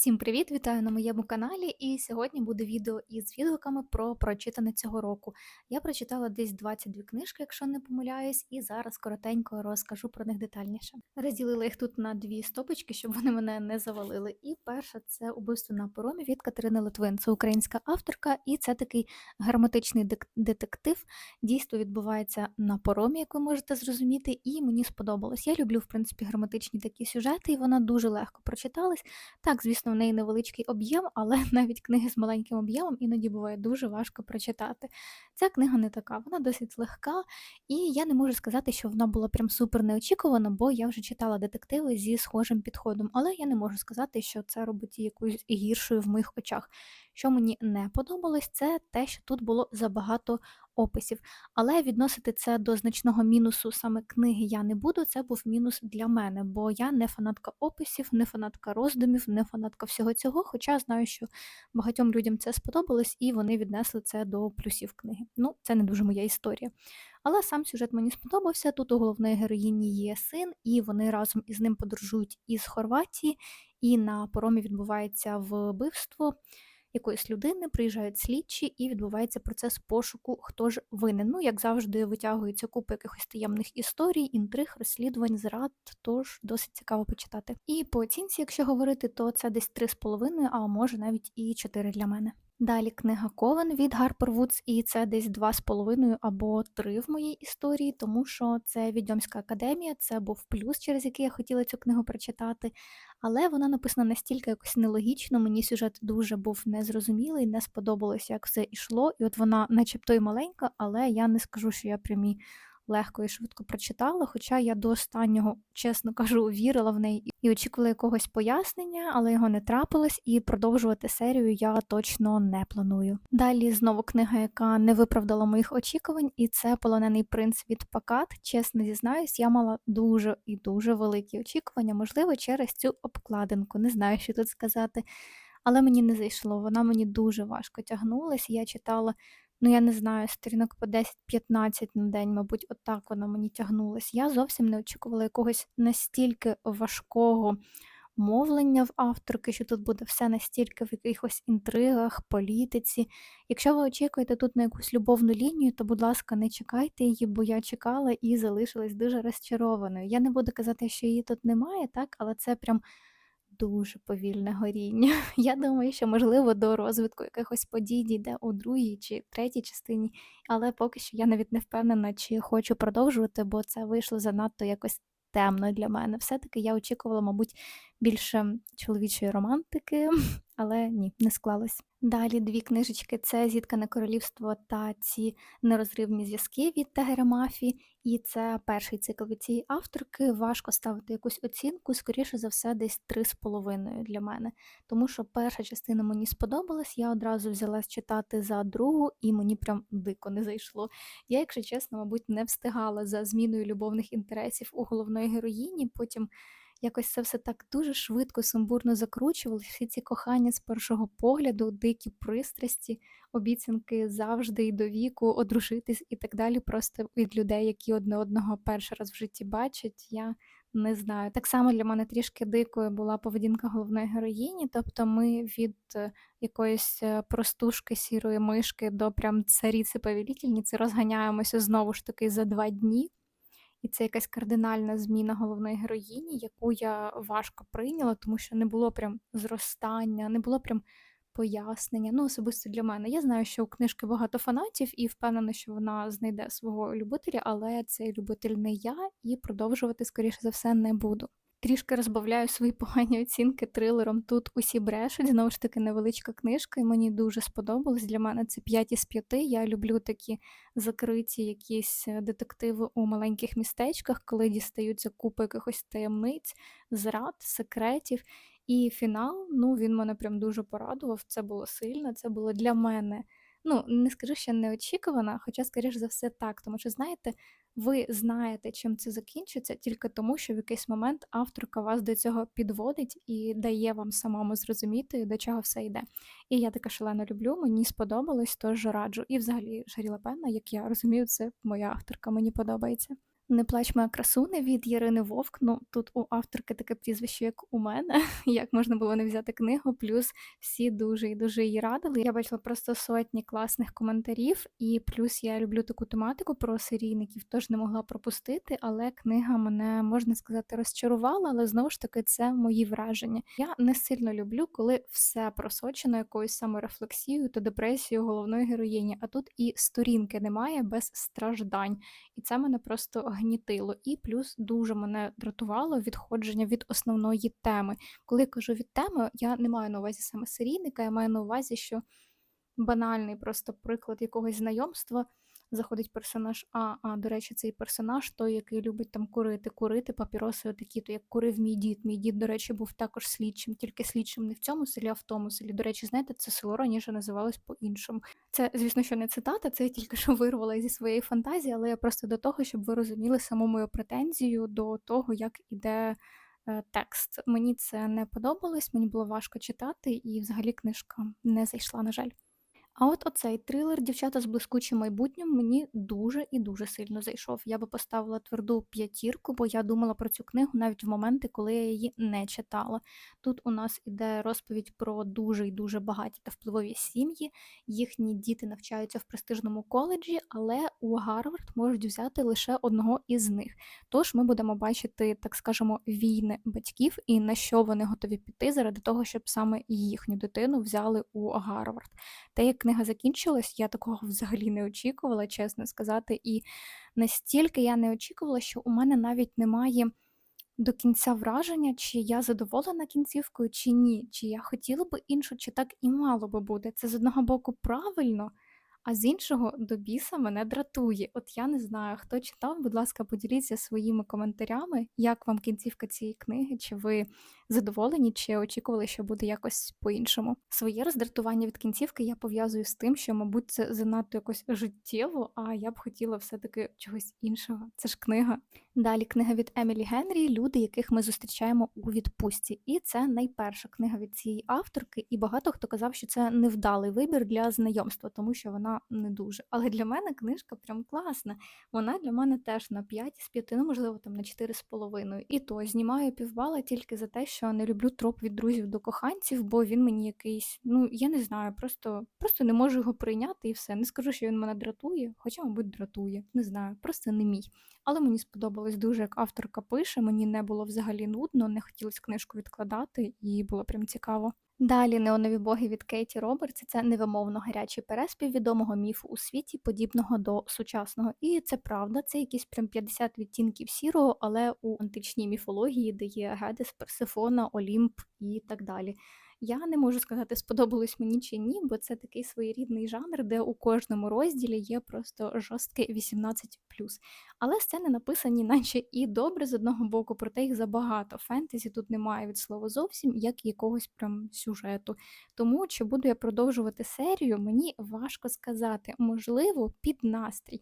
Всім привіт! Вітаю на моєму каналі. І сьогодні буде відео із відгуками про прочитане цього року. Я прочитала десь 22 книжки, якщо не помиляюсь, і зараз коротенько розкажу про них детальніше. Розділила їх тут на дві стопочки, щоб вони мене не завалили. І перша це убивство на поромі від Катерини Литвин. Це українська авторка, і це такий граматичний дек- детектив. Дійство відбувається на поромі, як ви можете зрозуміти, і мені сподобалось. Я люблю, в принципі, граматичні такі сюжети, і вона дуже легко прочиталась. Так, звісно, в неї невеличкий об'єм, але навіть книги з маленьким об'ємом іноді буває дуже важко прочитати. Ця книга не така, вона досить легка, і я не можу сказати, що вона була прям супер неочікувана, бо я вже читала детективи зі схожим підходом, але я не можу сказати, що це робить її якоюсь гіршою в моїх очах. Що мені не подобалось, це те, що тут було забагато описів. Але відносити це до значного мінусу саме книги я не буду. Це був мінус для мене, бо я не фанатка описів, не фанатка роздумів, не фанатка всього цього. Хоча знаю, що багатьом людям це сподобалось, і вони віднесли це до плюсів книги. Ну, це не дуже моя історія. Але сам сюжет мені сподобався. Тут у головної героїні є син, і вони разом із ним подорожують із Хорватії, і на поромі відбувається вбивство якоїсь людини, приїжджають слідчі і відбувається процес пошуку, хто ж винен. Ну, як завжди, витягується купа якихось таємних історій, інтриг, розслідувань, зрад, тож досить цікаво почитати. І по оцінці, якщо говорити, то це десь 3,5, а може навіть і 4 для мене. Далі книга Ковен від Гарпер Вудс, і це десь 2,5 або 3 в моїй історії, тому що це Відьомська академія, це був плюс, через який я хотіла цю книгу прочитати. Але вона написана настільки якось нелогічно, мені сюжет дуже був незрозумілий, не сподобалося, як все йшло. І от вона, начебто, й маленька, але я не скажу, що я прямі легко і швидко прочитала, хоча я до останнього, чесно кажу, вірила в неї і очікувала якогось пояснення, але його не трапилось, і продовжувати серію я точно не планую. Далі знову книга, яка не виправдала моїх очікувань, і це полонений принц від Пакат. Чесно зізнаюсь, я мала дуже і дуже великі очікування, можливо, через цю обкладинку. Не знаю, що тут сказати. Але мені не зайшло, вона мені дуже важко тягнулася. Я читала Ну, я не знаю, сторінок по 10-15 на день, мабуть, отак вона мені тягнулась. Я зовсім не очікувала якогось настільки важкого мовлення в авторки, що тут буде все настільки в якихось інтригах, політиці. Якщо ви очікуєте тут на якусь любовну лінію, то, будь ласка, не чекайте її, бо я чекала і залишилась дуже розчарованою. Я не буду казати, що її тут немає, так, але це прям дуже повільне горіння. Я думаю, що, можливо, до розвитку якихось подій дійде у другій чи третій частині, але поки що я навіть не впевнена, чи хочу продовжувати, бо це вийшло занадто якось темно для мене. Все-таки я очікувала, мабуть, більше чоловічої романтики, але ні, не склалось. Далі дві книжечки це Зіткане королівство та ці нерозривні зв'язки від Тегера Мафі. І це перший цикл від цієї авторки. Важко ставити якусь оцінку, скоріше за все, десь 3,5 для мене. Тому що перша частина мені сподобалась, я одразу взялась читати за другу, і мені прям дико не зайшло. Я, якщо чесно, мабуть, не встигала за зміною любовних інтересів у головної героїні. Потім якось це все так дуже швидко, сумбурно закручувалося. Всі ці кохання з першого погляду, дикі пристрасті, обіцянки завжди і до віку, одружитись і так далі. Просто від людей, які одне одного перший раз в житті бачать. Я не знаю. Так само для мене трішки дикою була поведінка головної героїні. Тобто ми від е, якоїсь е, простушки сірої мишки до прям царіці повелітельниці розганяємося знову ж таки за два дні. І це якась кардинальна зміна головної героїні, яку я важко прийняла, тому що не було прям зростання, не було прям пояснення. Ну, особисто для мене. Я знаю, що у книжки багато фанатів, і впевнена, що вона знайде свого любителя, але цей любитель не я, і продовжувати, скоріше за все, не буду. Трішки розбавляю свої погані оцінки трилером. Тут усі брешуть. Знову ж таки, невеличка книжка, і мені дуже сподобалось. Для мене це 5 із 5. Я люблю такі закриті якісь е, детективи у маленьких містечках, коли дістаються купи якихось таємниць, зрад, секретів. І фінал, ну він мене прям дуже порадував. Це було сильно, це було для мене. Ну, не скажу, що неочікувана, хоча, скоріш за все, так. Тому що, знаєте, ви знаєте, чим це закінчиться, тільки тому, що в якийсь момент авторка вас до цього підводить і дає вам самому зрозуміти, до чого все йде. І я таке шалено люблю, мені сподобалось, тож раджу. І взагалі Шаріла Пенна, як я розумію, це моя авторка, мені подобається. Не плач моя красуне від Ярини Вовк. Ну, тут у авторки таке прізвище, як у мене. Як можна було не взяти книгу, плюс всі дуже і дуже її радили. Я бачила просто сотні класних коментарів, і плюс я люблю таку тематику про серійників, тож не могла пропустити, але книга мене, можна сказати, розчарувала, але знову ж таки це мої враження. Я не сильно люблю, коли все просочено якоюсь саморефлексією та депресією головної героїні, а тут і сторінки немає без страждань. І це мене просто гнітило. І плюс дуже мене дратувало відходження від основної теми. Коли я кажу від теми, я не маю на увазі саме серійника, я маю на увазі, що банальний просто приклад якогось знайомства. Заходить персонаж А, а до речі, цей персонаж той, який любить там курити, курити папіроси, такі, то як курив мій дід. Мій дід, до речі, був також слідчим, тільки слідчим не в цьому селі, а в тому селі. До речі, знаєте, це село раніше називалось по-іншому. Це, звісно, що не цитата, це я тільки що вирвала зі своєї фантазії, але я просто до того, щоб ви розуміли саму мою претензію до того, як іде. е, Текст мені це не подобалось, мені було важко читати, і взагалі книжка не зайшла, на жаль. А от оцей трилер Дівчата з блискучим майбутнім мені дуже і дуже сильно зайшов. Я би поставила тверду п'ятірку, бо я думала про цю книгу навіть в моменти, коли я її не читала. Тут у нас іде розповідь про дуже і дуже багаті та впливові сім'ї. Їхні діти навчаються в престижному коледжі, але у Гарвард можуть взяти лише одного із них. Тож ми будемо бачити, так скажемо, війни батьків і на що вони готові піти заради того, щоб саме їхню дитину взяли у Гарвард. Те, як книга закінчилась, я такого взагалі не очікувала, чесно сказати. І настільки я не очікувала, що у мене навіть немає до кінця враження, чи я задоволена кінцівкою, чи ні, чи я хотіла би іншу, чи так і мало би бути. Це з одного боку правильно, а з іншого до біса мене дратує. От я не знаю, хто читав, будь ласка, поділіться своїми коментарями, як вам кінцівка цієї книги, чи ви задоволені, чи очікували, що буде якось по-іншому. Своє роздратування від кінцівки я пов'язую з тим, що, мабуть, це занадто якось життєво, а я б хотіла все-таки чогось іншого. Це ж книга. Далі книга від Емілі Генрі Люди, яких ми зустрічаємо у відпустці. І це найперша книга від цієї авторки, і багато хто казав, що це невдалий вибір для знайомства, тому що вона не дуже. Але для мене книжка прям класна. Вона для мене теж на 5 з 5, ну можливо, там на 4,5. І то знімаю півбала тільки за те, що не люблю троп від друзів до коханців, бо він мені якийсь, ну я не знаю, просто, просто не можу його прийняти і все. Не скажу, що він мене дратує, хоча, мабуть, дратує. Не знаю, просто не мій. Але мені сподобалось дуже, як авторка пише. Мені не було взагалі нудно, не хотілося книжку відкладати, і було прям цікаво. Далі неонові боги від Кейті Робертс це невимовно гарячий переспів відомого міфу у світі, подібного до сучасного. І це правда, це якісь прям 50 відтінків сірого, але у античній міфології, де є Гедес, Персифона, Олімп і так далі. Я не можу сказати, сподобалось мені чи ні, бо це такий своєрідний жанр, де у кожному розділі є просто жорстке 18. Але сцени написані, наче і добре з одного боку, проте їх забагато. Фентезі тут немає від слова зовсім, як якогось прям сюжету. Тому чи буду я продовжувати серію, мені важко сказати. Можливо, під настрій.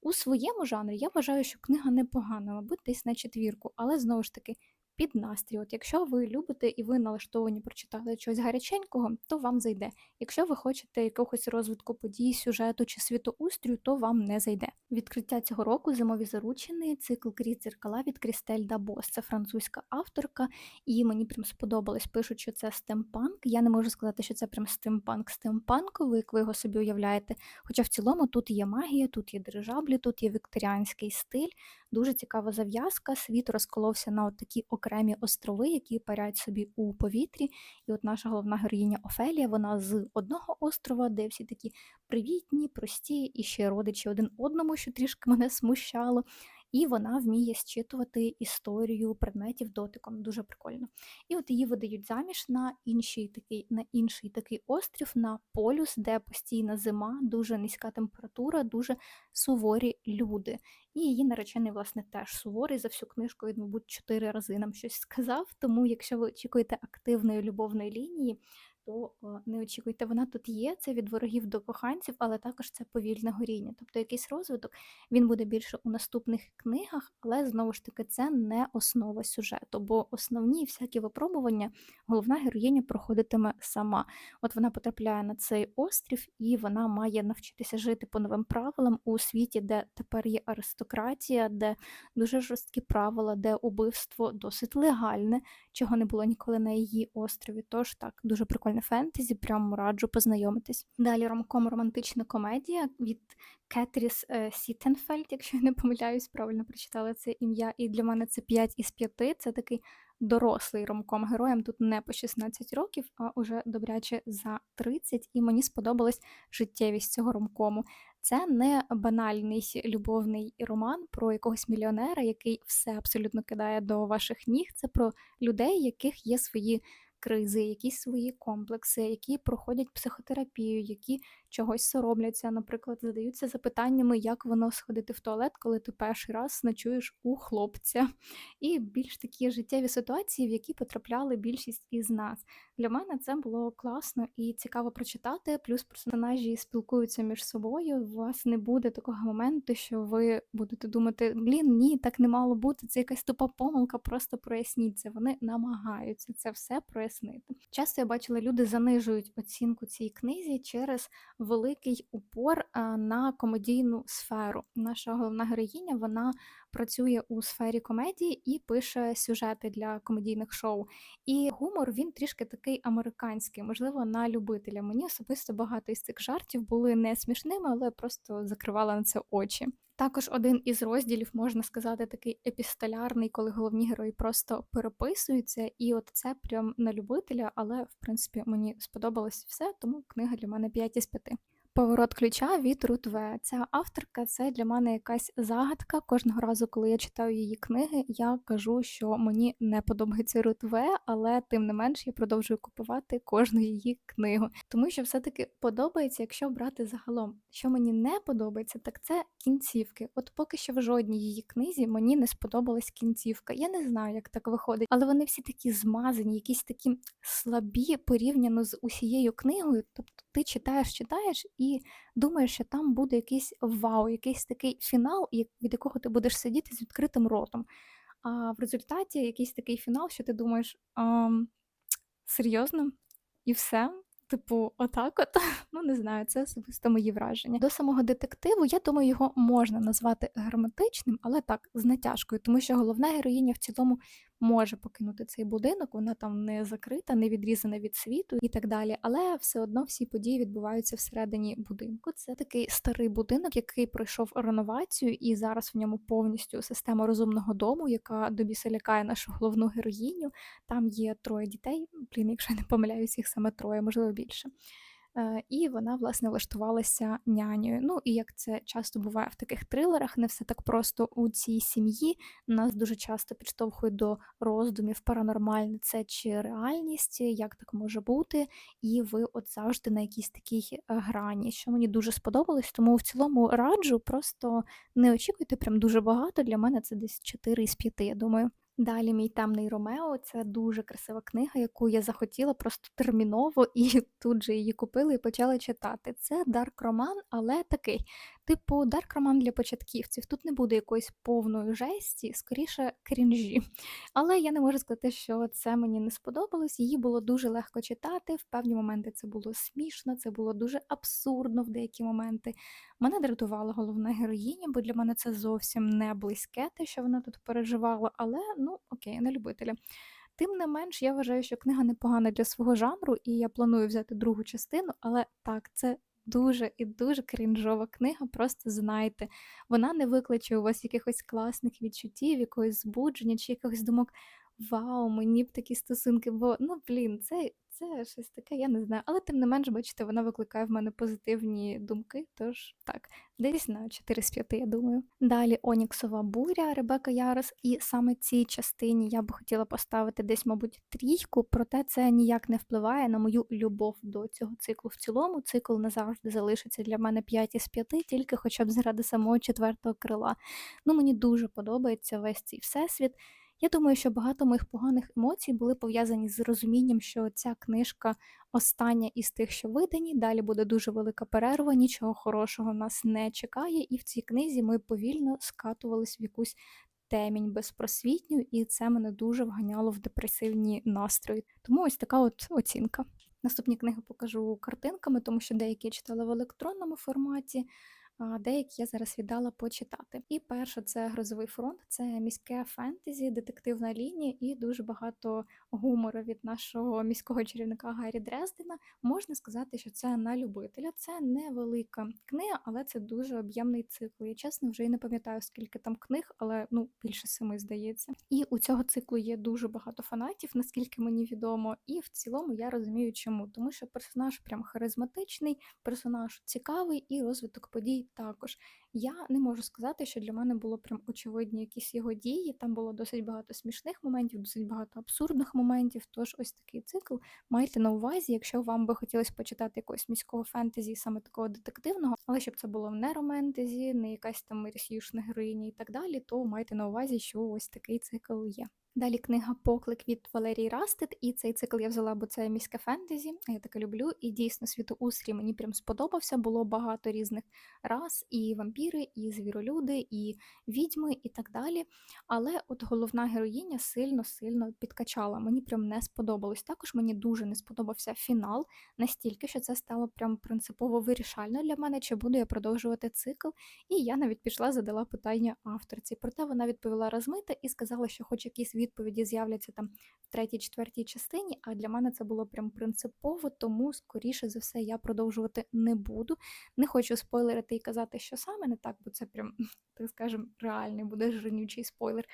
У своєму жанрі я вважаю, що книга непогана, мабуть, десь на четвірку, але знову ж таки під настрій. От якщо ви любите і ви налаштовані прочитати щось гаряченького, то вам зайде. Якщо ви хочете якогось розвитку подій, сюжету чи світоустрію, то вам не зайде. Відкриття цього року зимові заручини, цикл крізь дзеркала від Крістель Дабос. Це французька авторка, і мені прям сподобалось. Пишуть, що це стемпанк. Я не можу сказати, що це прям стемпанк стемпанковий, як ви його собі уявляєте. Хоча в цілому тут є магія, тут є дирижаблі, тут є вікторіанський стиль. Дуже цікава зав'язка. Світ розколовся на такі окремі острови, які парять собі у повітрі. І от наша головна героїня Офелія, вона з одного острова, де всі такі привітні, прості і ще родичі один одному, що трішки мене смущало. І вона вміє зчитувати історію предметів дотиком. Дуже прикольно. І от її видають заміж на інший такий на інший такий острів, на полюс, де постійна зима, дуже низька температура, дуже суворі люди. І її наречений, власне, теж суворий за всю книжку, він, мабуть, чотири рази нам щось сказав. Тому, якщо ви очікуєте активної любовної лінії, то е, не очікуйте, вона тут є. Це від ворогів до коханців, але також це повільне горіння. Тобто якийсь розвиток він буде більше у наступних книгах, але знову ж таки це не основа сюжету, бо основні всякі випробування головна героїня проходитиме сама. От вона потрапляє на цей острів, і вона має навчитися жити по новим правилам у світі, де тепер є аристократія, де дуже жорсткі правила, де убивство досить легальне, чого не було ніколи на її острові. Тож так, дуже прикольне фентезі, прям раджу познайомитись. Далі ромком романтична комедія від Кетріс е, Сітенфельд, якщо я не помиляюсь, правильно прочитала це ім'я. І для мене це 5 із 5. Це такий дорослий ромком. Героям тут не по 16 років, а уже добряче за 30. І мені сподобалась життєвість цього ромкому. Це не банальний любовний роман про якогось мільйонера, який все абсолютно кидає до ваших ніг. Це про людей, яких є свої кризи, якісь свої комплекси, які проходять психотерапію, які чогось соромляться, наприклад, задаються запитаннями, як воно сходити в туалет, коли ти перший раз ночуєш у хлопця. І більш такі життєві ситуації, в які потрапляли більшість із нас. Для мене це було класно і цікаво прочитати. Плюс персонажі спілкуються між собою. У вас не буде такого моменту, що ви будете думати, блін, ні, так не мало бути. Це якась тупа помилка, просто проясніть це. Вони намагаються це все прояснити. Часто я бачила, люди занижують оцінку цій книзі через великий упор на комедійну сферу. Наша головна героїня вона працює у сфері комедії і пише сюжети для комедійних шоу. І гумор він трішки такий американський, можливо, на любителя. Мені особисто багато із цих жартів були не смішними, але просто закривала на це очі. Також один із розділів, можна сказати, такий епістолярний, коли головні герої просто переписуються, і от це прям на любителя, але в принципі мені сподобалось все, тому книга для мене 5 із 5. Поворот ключа від Рут В. Ця авторка це для мене якась загадка. Кожного разу, коли я читаю її книги, я кажу, що мені не подобається Рут В, але тим не менш я продовжую купувати кожну її книгу. Тому що все-таки подобається, якщо брати загалом. Що мені не подобається, так це кінцівки. От поки що в жодній її книзі мені не сподобалась кінцівка. Я не знаю, як так виходить, але вони всі такі змазані, якісь такі слабі порівняно з усією книгою. Тобто ти читаєш, читаєш і думаєш, що там буде якийсь вау, якийсь такий фінал, від якого ти будеш сидіти з відкритим ротом. А в результаті якийсь такий фінал, що ти думаєш, серйозно? І все. Типу, отак, от ну не знаю, це особисто мої враження. До самого детективу, я думаю, його можна назвати герметичним, але так, з натяжкою, тому що головна героїня в цілому може покинути цей будинок, вона там не закрита, не відрізана від світу і так далі. Але все одно всі події відбуваються всередині будинку. Це такий старий будинок, який пройшов реновацію, і зараз в ньому повністю система розумного дому, яка до біса лякає нашу головну героїню. Там є троє дітей. Блін, якщо я не помиляюсь, їх саме троє, можливо більше. Е, і вона, власне, влаштувалася нянею. Ну і як це часто буває в таких трилерах, не все так просто у цій сім'ї. Нас дуже часто підштовхують до роздумів паранормальне це чи реальність, як так може бути, і ви от завжди на якійсь такій е, грані, що мені дуже сподобалось, тому в цілому раджу, просто не очікуйте прям дуже багато. Для мене це десь 4 із 5, я думаю. Далі мій темний Ромео це дуже красива книга, яку я захотіла просто терміново і тут же її купила і почала читати. Це дарк роман, але такий Типу, дарк роман для початківців. Тут не буде якоїсь повної жесті, скоріше крінжі. Але я не можу сказати, що це мені не сподобалось. Її було дуже легко читати. В певні моменти це було смішно, це було дуже абсурдно в деякі моменти. Мене дратувала головна героїня, бо для мене це зовсім не близьке, те, що вона тут переживала, але ну окей, не любителя. Тим не менш, я вважаю, що книга непогана для свого жанру, і я планую взяти другу частину, але так, це дуже і дуже крінжова книга, просто знайте. Вона не викличе у вас якихось класних відчуттів, якогось збудження чи якихось думок. Вау, мені б такі стосунки, бо ну блін, це це щось таке, я не знаю. Але тим не менш, бачите, вона викликає в мене позитивні думки. Тож так, десь на 4 з 5, я думаю. Далі Оніксова буря Ребека Ярос, і саме цій частині я би хотіла поставити десь, мабуть, трійку, проте це ніяк не впливає на мою любов до цього циклу. В цілому цикл назавжди залишиться для мене 5 із 5, тільки хоча б заради самого четвертого крила. Ну, мені дуже подобається весь цей всесвіт. Я думаю, що багато моїх поганих емоцій були пов'язані з розумінням, що ця книжка остання із тих, що видані. Далі буде дуже велика перерва, нічого хорошого нас не чекає, і в цій книзі ми повільно скатувались в якусь темінь безпросвітню, і це мене дуже вганяло в депресивні настрої. Тому ось така от оцінка. Наступні книги покажу картинками, тому що деякі я читала в електронному форматі, деякі я зараз віддала почитати. І перше це Грозовий фронт, це міське фентезі, детективна лінія і дуже багато гумору від нашого міського чарівника Гаррі Дрездена. Можна сказати, що це на любителя. Це невелика книга, але це дуже об'ємний цикл. Я чесно вже і не пам'ятаю, скільки там книг, але ну більше семи здається. І у цього циклу є дуже багато фанатів, наскільки мені відомо. І в цілому я розумію, чому. Тому що персонаж прям харизматичний, персонаж цікавий і розвиток подій також. Я не можу сказати, що для мене було прям очевидні якісь його дії. Там було досить багато смішних моментів, досить багато абсурдних моментів. Тож ось такий цикл майте на увазі, якщо вам би хотілося почитати якогось міського фентезі, саме такого детективного, але щоб це було не романтезі, не якась там мерсюшна героїня і так далі, то майте на увазі, що ось такий цикл є. Далі книга Поклик від Валерії Растет, і цей цикл я взяла, бо це міське фентезі. Я таке люблю. І дійсно світоустрій мені прям сподобався. Було багато різних рас, і вампіри, і звіролюди, і відьми, і так далі. Але от головна героїня сильно-сильно підкачала. Мені прям не сподобалось. Також мені дуже не сподобався фінал, настільки, що це стало прям принципово вирішально для мене, чи буду я продовжувати цикл. І я навіть пішла, задала питання авторці. Проте вона відповіла розмита і сказала, що хоч якісь відповіді з'являться там в третій, четвертій частині. А для мене це було прям принципово, тому, скоріше за все, я продовжувати не буду. Не хочу спойлерити і казати, що саме не так, бо це прям, так скажем, реальний буде жирнючий спойлер.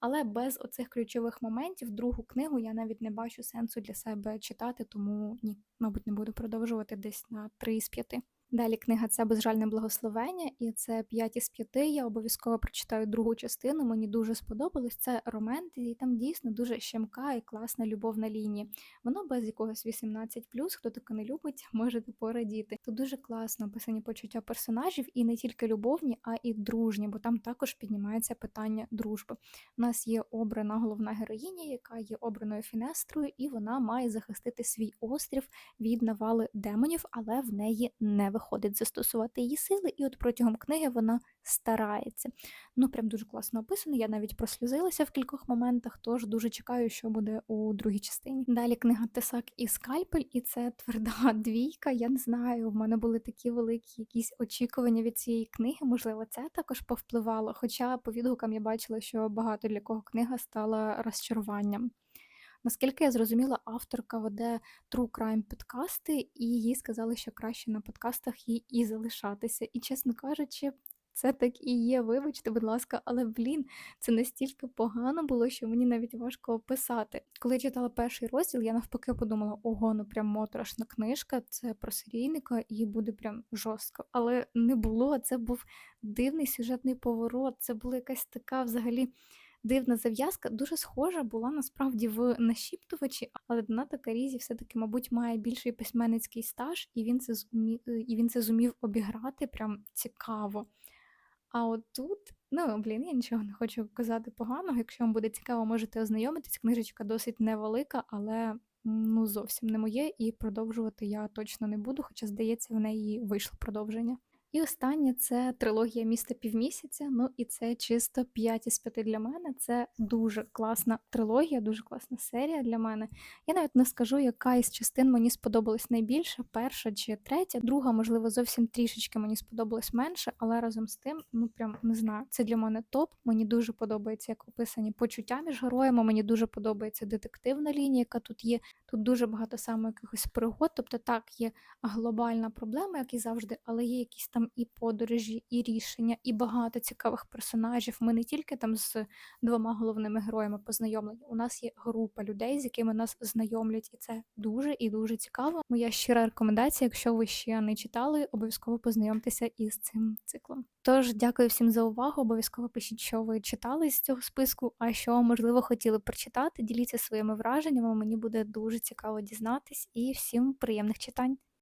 Але без оцих ключових моментів другу книгу я навіть не бачу сенсу для себе читати, тому ні, мабуть, не буду продовжувати десь на 3 з 5. Далі книга це безжальне благословення, і це 5 із 5. Я обов'язково прочитаю другу частину. Мені дуже сподобалось. Це романтизі, і там дійсно дуже щемка і класна любовна лінія. Воно без якогось 18+, хто таке не любить, можете порадіти. Тут дуже класно описані почуття персонажів, і не тільки любовні, а і дружні, бо там також піднімається питання дружби. У нас є обрана головна героїня, яка є обраною фінестрою, і вона має захистити свій острів від навали демонів, але в неї не виходить застосувати її сили, і от протягом книги вона старається. Ну, прям дуже класно описано. Я навіть прослюзилася в кількох моментах, тож дуже чекаю, що буде у другій частині. Далі книга Тесак і Скальпель, і це тверда двійка. Я не знаю, в мене були такі великі якісь очікування від цієї книги. Можливо, це також повпливало. Хоча по відгукам я бачила, що багато для кого книга стала розчаруванням. Наскільки я зрозуміла, авторка веде True Crime підкасти, і їй сказали, що краще на подкастах їй і залишатися. І, чесно кажучи, це так і є, вибачте, будь ласка, але блін, це настільки погано було, що мені навіть важко описати. Коли я читала перший розділ, я навпаки подумала: ого, ну прям моторошна книжка, це про серійника, і буде прям жорстко. Але не було. Це був дивний сюжетний поворот. Це була якась така взагалі дивна зав'язка, дуже схожа була насправді в нашіптувачі, але Доната Карізі все-таки, мабуть, має більший письменницький стаж, і він це зумів, і він це зумів обіграти прям цікаво. А от тут, ну блін, я нічого не хочу казати поганого. Якщо вам буде цікаво, можете ознайомитись. Книжечка досить невелика, але ну зовсім не моє, і продовжувати я точно не буду, хоча, здається, в неї вийшло продовження. І останнє це трилогія міста півмісяця. Ну і це чисто 5 із 5 для мене. Це дуже класна трилогія, дуже класна серія для мене. Я навіть не скажу, яка із частин мені сподобалась найбільше, перша чи третя. Друга, можливо, зовсім трішечки мені сподобалась менше, але разом з тим, ну прям не знаю, це для мене топ. Мені дуже подобається, як описані почуття між героями. Мені дуже подобається детективна лінія, яка тут є. Тут дуже багато саме якихось пригод. Тобто, так, є глобальна проблема, як і завжди, але є якісь там і подорожі, і рішення, і багато цікавих персонажів. Ми не тільки там з двома головними героями познайомлені. У нас є група людей, з якими нас знайомлять, і це дуже і дуже цікаво. Моя щира рекомендація, якщо ви ще не читали, обов'язково познайомтеся із цим циклом. Тож дякую всім за увагу. Обов'язково пишіть, що ви читали з цього списку, а що можливо хотіли прочитати. Діліться своїми враженнями. Мені буде дуже цікаво дізнатись і всім приємних читань.